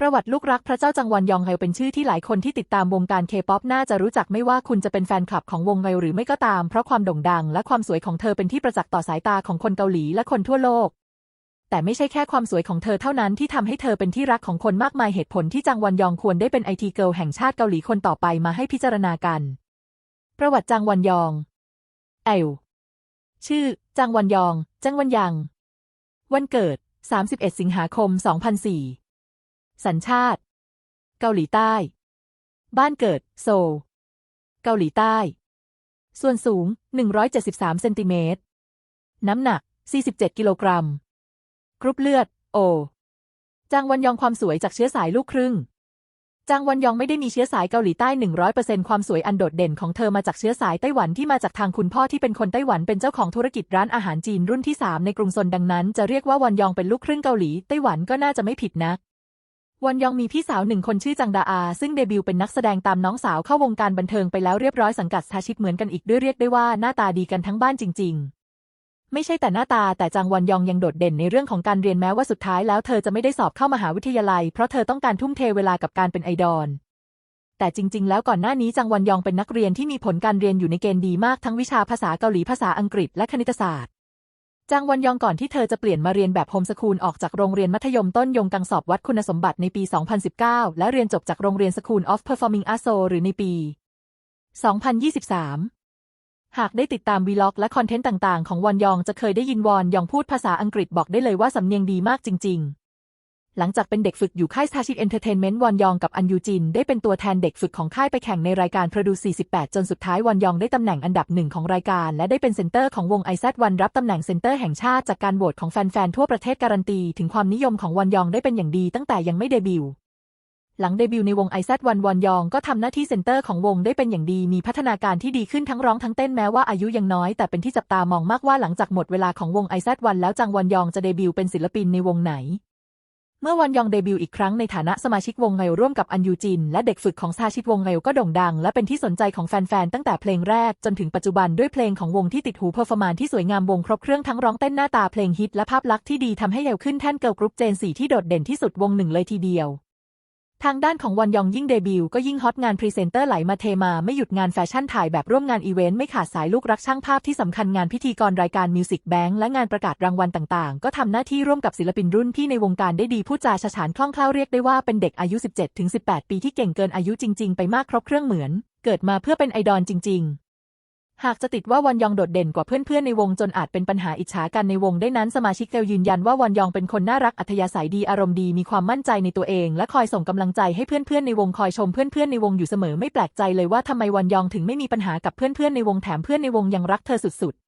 ประวัติลูกรักพระเจ้าจังวันยองเฮเป็นชื่อที่หลายคนที่ติดตามวงการเคป๊อปน่าจะรู้จักไม่ว่าคุณจะเป็นแฟนคลับของวงเฮหรือไม่ก็ตาม เพราะความโด่งดังและความสวยของเธอเป็นที่ประจักษ์ต่อสายตาของคนเกาหลีและคนทั่วโลก แต่ไม่ใช่แค่ความสวยของเธอเท่านั้นที่ทำให้เธอเป็นที่รักของคนมากมายเหตุผลที่จังวันยองควรได้เป็นไอทีเกิลแห่งชาติเกาหลีคนต่อไปมาให้พิจารณากัน ประวัติจังวันยองเอลชื่อ จังวันยอง จังวันยัง วันเกิด 31 สิงหาคม 2004 สัญชาติ เกาหลีใต้ บ้านเกิด โซล เกาหลีใต้ ส่วนสูง 173 เซนติเมตร น้ำหนัก 47 กิโลกรัม กรุ๊ปเลือด โอ จางวันยองความสวยจากเชื้อสายลูกครึ่ง จางวันยองไม่ได้มีเชื้อสายเกาหลีใต้ 100%ความสวยอันโดดเด่นของเธอมาจากเชื้อสายไต้หวันที่มาจากทางคุณพ่อที่เป็นคนไต้หวันเป็นเจ้าของธุรกิจร้านอาหารจีนรุ่นที่ 3 ในกรุงซนดังนั้น จะเรียกว่าวันยองเป็นลูกครึ่งเกาหลีไต้หวันก็น่าจะไม่ผิดนัก วันยองมีพี่สาวหนึ่งคนชื่อจังดาอา ซึ่งเดบิวต์เป็นนักแสดงตามน้องสาวเข้าวงการบันเทิงไปแล้วเรียบร้อยสังกัดทาชิตเหมือนกันอีกด้วยเรียกได้ว่าหน้าตาดีกันทั้งบ้านจริง ๆ ไม่ใช่แต่หน้าตาแต่จางวันยองยังโดดเด่นในเรื่องของการเรียนแม้ว่าสุดท้ายแล้วเธอจะไม่ได้สอบเข้ามหาวิทยาลัย เพราะเธอต้องการทุ่มเทเวลากับการเป็นไอดอลแต่จริง ๆ แล้วก่อนหน้านี้จางวันยองเป็นนักเรียนที่มีผลการเรียนอยู่ในเกณฑ์ดีมากทั้งวิชาภาษาเกาหลีภาษาอังกฤษและคณิตศาสตร์ จางวันยองก่อนที่เธอจะเปลี่ยนมาเรียนแบบโฮมสคูลออกจากโรงเรียนมัธยมต้นยงกังสอบวัดคุณสมบัติในปี 2019 และเรียนจบจากโรงเรียนสคูลออฟเพอร์ฟอร์มิงอาโซหรือในปี 2023 หากได้ติดตามวีล็อกและคอนเทนต์ต่างๆ ของวอนยองจะเคยได้ยินวอนยองพูดภาษาอังกฤษบอกได้เลยว่าสำเนียงดีมากจริง ๆ หลังจากเป็นเด็กฝึกอยู่ค่ายสตาชิตเอนเตอร์เทนเมนต์วอนยองกับอันยูจิน ได้เป็นตัวแทนเด็กฝึกของค่ายไปแข่งในรายการ Produce 48 จนสุดท้ายวอนยองได้ตำแหน่งอันดับหนึ่งของรายการ และได้เป็นเซนเตอร์ของวง i z วันรับตำแหน่งเซนเตอร์แห่งชาติจากการโหวตของแฟนๆทั่วประเทศการันตี ถึงความนิยมของวอนยองได้เป็นอย่างดีตั้งแต่ยังไม่เดบิวต์หลังเดบิวต์ในวง i z วันวอนยองก็ทำหน้าที่เซนเตอร์ของวงได้เป็นอย่างดีมีพัฒนาการที่ดีขึ้นทั้งร้องทั้งเต้นแม้ว่าอายุยังน้อย แต่เป็นที่จับตามองมากว่าหลังจากหมดเวลาของวง i z วันแล้วจังวอนยองจะเดบิวต์เป็นศิลปินในวงไหน เมื่อวันยองเดบิวต์อีกครั้งในฐานะสมาชิกวงไงร่วมกับอันยูจิน และเด็กฝึกของซาชิตวงไงก็โด่งดัง และเป็นที่สนใจของแฟนๆ ตั้งแต่เพลงแรกจนถึงปัจจุบันด้วยเพลงของวงที่ติดหูเพอร์ฟอร์มานที่สวยงามวงครบเครื่องทั้งร้องเต้นหน้าตาเพลงฮิตและภาพลักษณ์ที่ดีทำให้เยลขึ้นแท่นเกิร์ลกรุ๊ปเจนสี่ที่โดดเด่นที่สุดวงหนึ่งเลยทีเดียว ทางด้านของวันยองยิ่งเดบิวต์ก็ยิ่งฮอตงานพรีเซนเตอร์ไหลมาเทมาไม่หยุดงานแฟชั่นถ่ายแบบร่วมงานอีเวนต์ไม่ขาดสายลูกรักช่างภาพที่สำคัญงานพิธีกรรายการมิวสิกแบงค์และงานประกาศรางวัลต่างๆ ก็ทำหน้าที่ร่วมกับศิลปินรุ่นพี่ในวงการได้ดีพูดจาฉฉานคล่องแคล่วเรียกได้ว่าเป็นเด็กอายุ 17-18 ปีที่เก่งเกินอายุจริง ๆ ไปมากครบเครื่องเหมือน เกิดมาเพื่อเป็นไอดอลจริง ๆ หากจะติดว่าวันยองโดดเด่นกว่าเพื่อนๆในวงจนอาจเป็นปัญหาอิจฉากันในวงได้นั้นสมาชิกเซลยืนยันว่าวันยองเป็นคนน่ารักอัธยาศัยดีอารมณ์ดีมีความมั่นใจในตัวเอง และคอยส่งกำลังใจให้เพื่อนๆในวงคอยชมเพื่อนๆในวงอยู่เสมอไม่แปลกใจเลยว่าทำไมวันยองถึงไม่มีปัญหากับเพื่อนๆในวงแถมเพื่อนในวงยังรักเธอสุดๆ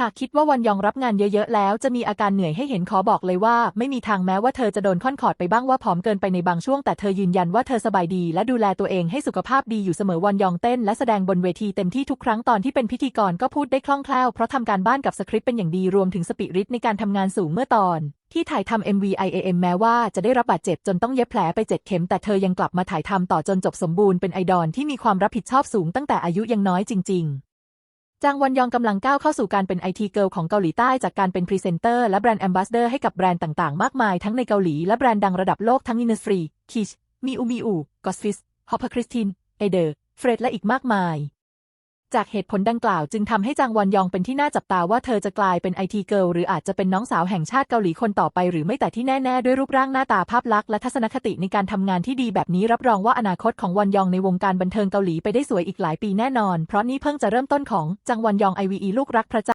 หากคิดว่าวันยองรับงานเยอะๆแล้วจะมีอาการเหนื่อยให้เห็นขอบอกเลยว่า ไม่มีทางแม้ว่าเธอจะโดนค่อนขอดไปบ้างว่าผอมเกินไปในบางช่วง แต่เธอยืนยันว่าเธอสบายดี และดูแลตัวเองให้สุขภาพดีอยู่เสมอวันยองเต้น และแสดงบนเวทีเต็มที่ทุกครั้งตอนที่เป็นพิธีกรก็พูดได้คล่องแคล่วเพราะทำการบ้านกับสคริปต์เป็นอย่างดีรวมถึงสปิริตในการทำงานสูงเมื่อตอนที่ถ่ายทำ MV IAM แม้ว่าจะได้รับบาดเจ็บจนต้องเย็บแผลไปเจ็ดเข็ม แต่เธอยังกลับมาถ่ายทำต่อจนจบสมบูรณ์เป็นไอดอลที่มีความรับผิดชอบสูงตั้งแต่อายุยังน้อยจริง ๆ จางวันยองกำลังก้าวเข้าสู่การเป็นไอทีเกิลของเกาหลีใต้จากการเป็นพรีเซนเตอร์และแบรนด์แอมบาสเดอร์ให้กับแบรนด์ต่างๆ มากมายทั้งในเกาหลีและแบรนด์ดังระดับโลกทั้งอินเนสฟรีคิชมิอูมิอูกอสฟิส ฮอปเปอร์คริสติน เอเดอร์ เฟรดและอีกมากมาย จากเหตุผลดังกล่าวจึงทำให้จางวันยองเป็นที่น่าจับตาว่าเธอจะกลายเป็นไอทีเกิลหรืออาจจะเป็นน้องสาวแห่งชาติเกาหลีคนต่อไปหรือไม่แต่ที่แน่ๆ ด้วยรูปร่างหน้าตาภาพลักษณ์และทัศนคติในการทำงานที่ดีแบบนี้รับรองว่าอนาคตของวันยองในวงการบันเทิงเกาหลีไปได้สวยอีกหลายปีแน่นอน เพราะนี่เพิ่งจะเริ่มต้นของจางวันยอง IVE ลูกรักพระเจ้า